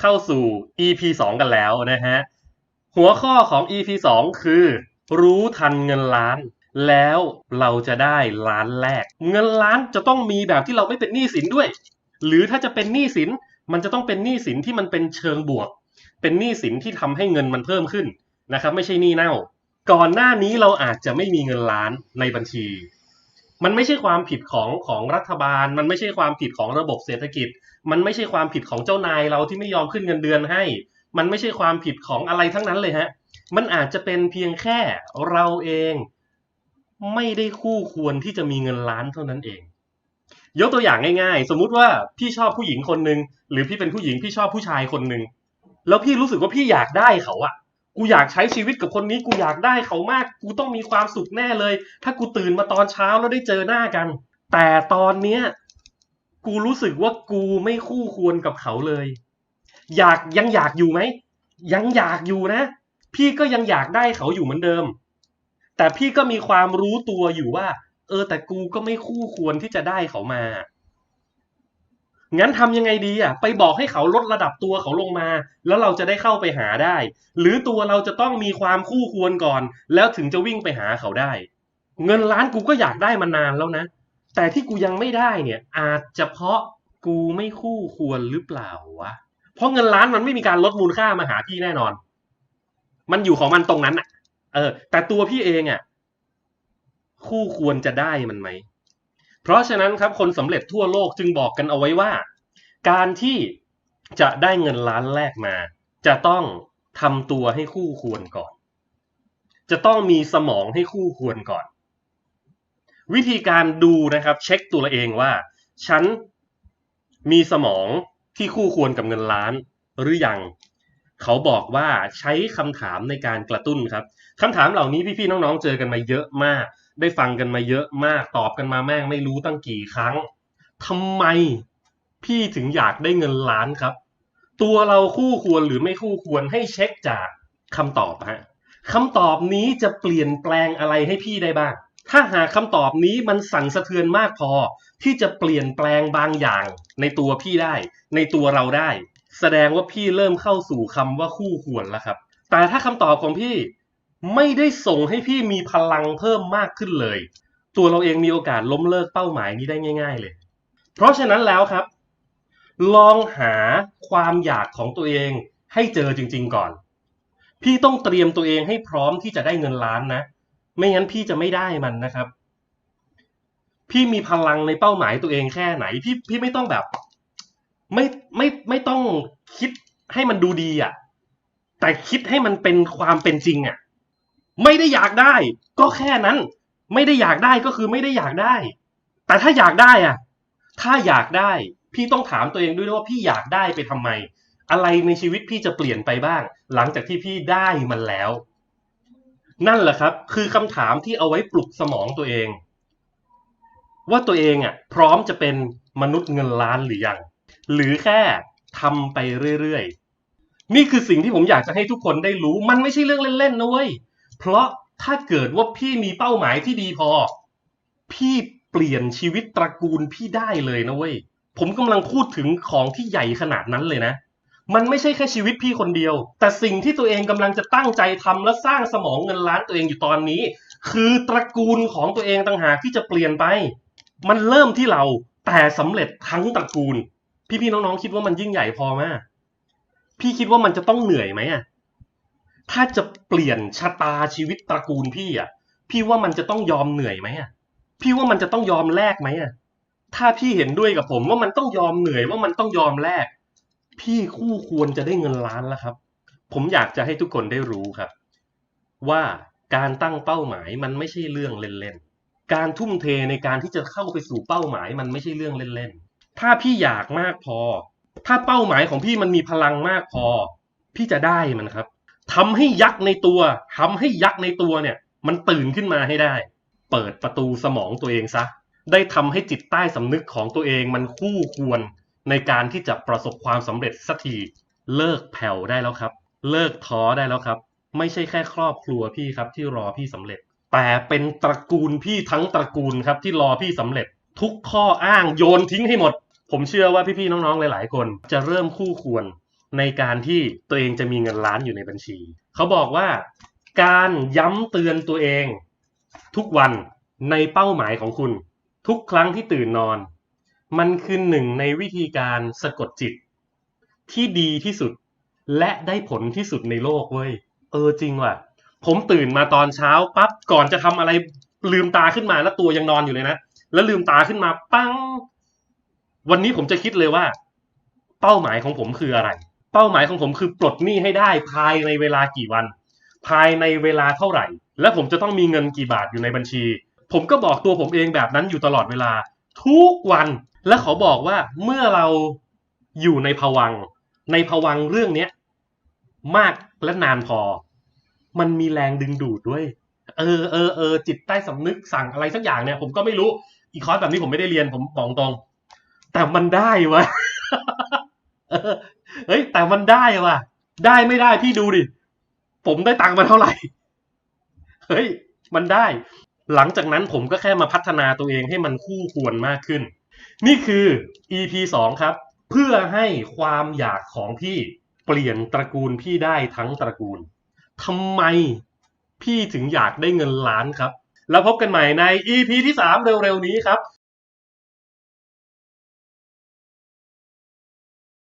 เข้าสู่ EP 2 กันแล้วนะฮะ หัวข้อของ EP 2 คือ รู้ทันเงินล้าน แล้วเราจะได้ล้านแรก เงินล้านจะต้องมีแบบที่เราไม่เป็นหนี้สินด้วย หรือถ้าจะเป็นหนี้สินมันจะต้องเป็นหนี้สินที่มันเป็นเชิงบวก เป็นหนี้สินที่ทำให้เงินมันเพิ่มขึ้นนะครับ ไม่ใช่หนี้เน่า ก่อนหน้านี้เราอาจจะไม่มีเงินล้านในบัญชี มันไม่ใช่ความผิดของของรัฐบาล มันไม่ใช่ความผิดของระบบเศรษฐกิจ มันไม่ใช่ความผิดของเจ้านายเราที่ไม่ยอมขึ้นเงินเดือนให้ มันไม่ใช่ความผิดของอะไรทั้งนั้นเลยฮะ มันอาจจะเป็นเพียงแค่เราเองไม่ได้คู่ควรที่จะมีเงินล้านเท่านั้นเอง ยกตัวอย่างง่ายๆ สมมุติว่าพี่ชอบผู้หญิงคนหนึ่งหรือพี่เป็นผู้หญิงพี่ชอบผู้ชายคนหนึ่งแล้วพี่รู้สึกว่าพี่อยากได้เขาอะกูอยากใช้ชีวิตกับคนนี้กูอยากได้เขามาก กูต้องมีความสุขแน่เลย ถ้ากูตื่นมาตอนเช้าแล้วได้เจอหน้ากัน แต่ตอนเนี้ย กูรู้สึกว่ากูไม่คู่ควรกับเขาเลย อยากยังอยากอยู่ไหมยังอยากอยู่นะ พี่ก็ยังอยากได้เขาอยู่เหมือนเดิม แต่พี่ก็มีความรู้ตัวอยู่ว่า เออ แต่กูก็ไม่คู่ควรที่จะได้เขามางั้นทำยังไงดีอะ ไปบอกให้เขาลดระดับตัวเขาลงมา แล้วเราจะได้เข้าไปหาได้ หรือตัวเราจะต้องมีความคู่ควรก่อน แล้วถึงจะวิ่งไปหาเขาได้ เงินล้านกูก็อยากได้มานานแล้วนะ แต่ที่กูยังไม่ได้เนี่ย อาจจะเพราะกูไม่คู่ควรหรือเปล่าวะ เพราะเงินล้านมันไม่มีการลดมูลค่ามาหาพี่แน่นอน มันอยู่ของมันตรงนั้นอะ เออ แต่ตัวพี่เองอะ คู่ควรจะได้มันไหม เพราะฉะนั้นครับคนสำเร็จทั่วโลกจึงบอกกันเอาไว้ว่า การที่จะได้เงินล้านแรกมา จะต้องทำตัวให้คู่ควรก่อน จะต้องมีสมองให้คู่ควรก่อน วิธีการดูนะครับ เช็คตัวเองว่า ฉันมีสมองที่คู่ควรกับเงินล้านหรือยัง เขาบอกว่าใช้คำถามในการกระตุ้นครับคำถามเหล่านี้พี่ๆน้องๆเจอกันมาเยอะมาก ได้ฟังกันมาเยอะมาก ตอบกันมาแม่งไม่รู้ตั้งกี่ครั้งทำไมพี่ถึงอยากได้เงินล้านครับ ตัวเราคู่ควรหรือไม่คู่ควรให้เช็คจากคำตอบฮะคำตอบนี้จะเปลี่ยนแปลงอะไรให้พี่ได้บ้าง ถ้าหากคำตอบนี้มันสั่นสะเทือนมากพอ ที่จะเปลี่ยนแปลงบางอย่างในตัวพี่ได้ ในตัวเราได้ แสดงว่าพี่เริ่มเข้าสู่คำว่าคู่ควรแล้วครับ แต่ถ้าคำตอบของพี่ไม่ได้ส่งให้พี่มีพลังเพิ่มมากขึ้นเลย ตัวเราเองมีโอกาสล้มเลิกเป้าหมายนี้ได้ง่าย ๆ เลย เพราะฉะนั้นแล้วครับ ลองหาความอยากของตัวเองให้เจอจริง ๆ ก่อน พี่ต้องเตรียมตัวเองให้พร้อมที่จะได้เงินล้านนะ ไม่งั้นพี่จะไม่ได้มันนะครับ พี่มีพลังในเป้าหมายตัวเองแค่ไหน พี่พี่ไม่ต้องแบบ ไม่ไม่ไม่ต้องคิดให้มันดูดีอะ แต่คิดให้มันเป็นความเป็นจริงอะ ไม่ได้อยากได้ ก็แค่นั้น ไม่ได้อยากได้ก็คือไม่ได้อยากได้ แต่ถ้าอยากได้อะ ถ้าอยากได้ พี่ต้องถามตัวเองด้วยว่าพี่อยากได้ไปทำไม อะไรในชีวิตพี่จะเปลี่ยนไปบ้าง หลังจากที่พี่ได้มันแล้ว นั่นแหละครับ คือคำถามที่เอาไว้ปลุกสมองตัวเอง ว่าตัวเองอะพร้อมจะเป็นมนุษย์เงินล้านหรือยัง หรือแค่ทำไปเรื่อยๆ นี่คือสิ่งที่ผมอยากจะให้ทุกคนได้รู้ มันไม่ใช่เรื่องเล่นๆนะเว้ย เพราะถ้าเกิดว่าพี่มีเป้าหมายที่ดีพอ พี่เปลี่ยนชีวิตตระกูลพี่ได้เลยนะเว้ย ผมกำลังพูดถึงของที่ใหญ่ขนาดนั้นเลยนะ มันไม่ใช่แค่ชีวิตพี่คนเดียว แต่สิ่งที่ตัวเองกำลังจะตั้งใจทำและสร้างสมองเงินล้านตัวเองอยู่ตอนนี้ คือตระกูลของตัวเองต่างหากที่จะเปลี่ยนไป มันเริ่มที่เราแต่สำเร็จทั้งตระกูล พี่ๆน้องๆคิดว่ามันยิ่งใหญ่พอไหมพี่คิดว่ามันจะต้องเหนื่อยไหมอะถ้าจะเปลี่ยนชะตาชีวิตตระกูลพี่อะ พี่ว่ามันจะต้องยอมเหนื่อยไหมอะ พี่ว่ามันจะต้องยอมแลกไหมอะ ถ้าพี่เห็นด้วยกับผมว่ามันต้องยอมเหนื่อยว่ามันต้องยอมแลก พี่คู่ควรจะได้เงินล้านแล้วครับ ผมอยากจะให้ทุกคนได้รู้ครับ ว่าการตั้งเป้าหมายมันไม่ใช่เรื่องเล่นๆ การทุ่มเทในการที่จะเข้าไปสู่เป้าหมายมันไม่ใช่เรื่องเล่นๆ ถ้าพี่อยากมากพอ ถ้าเป้าหมายของพี่มันมีพลังมากพอ พี่จะได้มันครับทำให้ยักษ์ในตัวทำให้ยักษ์ในตัวเนี่ย มันตื่นขึ้นมาให้ได้ เปิดประตูสมองตัวเองซะ ได้ทำให้จิตใต้สำนึกของตัวเองมันคู่ควร ในการที่จะประสบความสำเร็จสักทีเลิกแผ่วได้แล้วครับ เลิกท้อได้แล้วครับ ไม่ใช่แค่ครอบครัวพี่ครับที่รอพี่สำเร็จ แต่เป็นตระกูลพี่ทั้งตระกูลครับที่รอพี่สำเร็จ ทุกข้ออ้างโยนทิ้งให้หมด ผมเชื่อว่าพี่ๆน้องๆหลาย ๆ คน จะเริ่มคู่ควรในการที่ตัวเองจะมีเงินล้านอยู่ในบัญชี เขาบอกว่า การย้ำเตือนตัวเอง ทุกวันในเป้าหมายของคุณ ทุกครั้งที่ตื่นนอน มันคือหนึ่งในวิธีการสะกดจิตที่ดีที่สุด และได้ผลที่สุดในโลกเว้ย เออจริงว่ะ ผมตื่นมาตอนเช้าปั๊บก่อนจะทำอะไรลืมตาขึ้นมาแล้วตัวยังนอนอยู่เลยนะ แล้วลืมตาขึ้นมาปัง วันนี้ผมจะคิดเลยว่า เป้าหมายของผมคืออะไร เป้าหมายของผมคือปลดหนี้ให้ได้ภายในเวลากี่วัน ภายในเวลาเท่าไหร่ และผมจะต้องมีเงินกี่บาทอยู่ในบัญชี ผมก็บอกตัวผมเองแบบนั้นอยู่ตลอดเวลา ทุกวัน และเขาบอกว่าเมื่อเราอยู่ในภวัง ในภวังเรื่องเนี้ยมากและนานพอ มันมีแรงดึงดูดด้วย เออเออเออจิตใต้สำนึกสั่งอะไรสักอย่างเนี่ย ผมก็ไม่รู้อีคอร์สแบบนี้ผมไม่ได้เรียนผมบอกตรง แต่มันได้วะเออเฮ้ย แต่มันได้วะได้ไม่ได้พี่ดูดิ ผมได้ตังค์มาเท่าไหร่ เฮ้ย มันได้ หลังจากนั้นผมก็แค่มาพัฒนาตัวเองให้มันคู่ควรมากขึ้น นี่คือ EP สองครับ เพื่อให้ความอยากของพี่เปลี่ยนตระกูลพี่ได้ทั้งตระกูลทำไมพี่ถึงอยากได้เงินล้านครับ แล้วพบกันใหม่ใน EP ที่ 3 เร็วๆนี้ครับ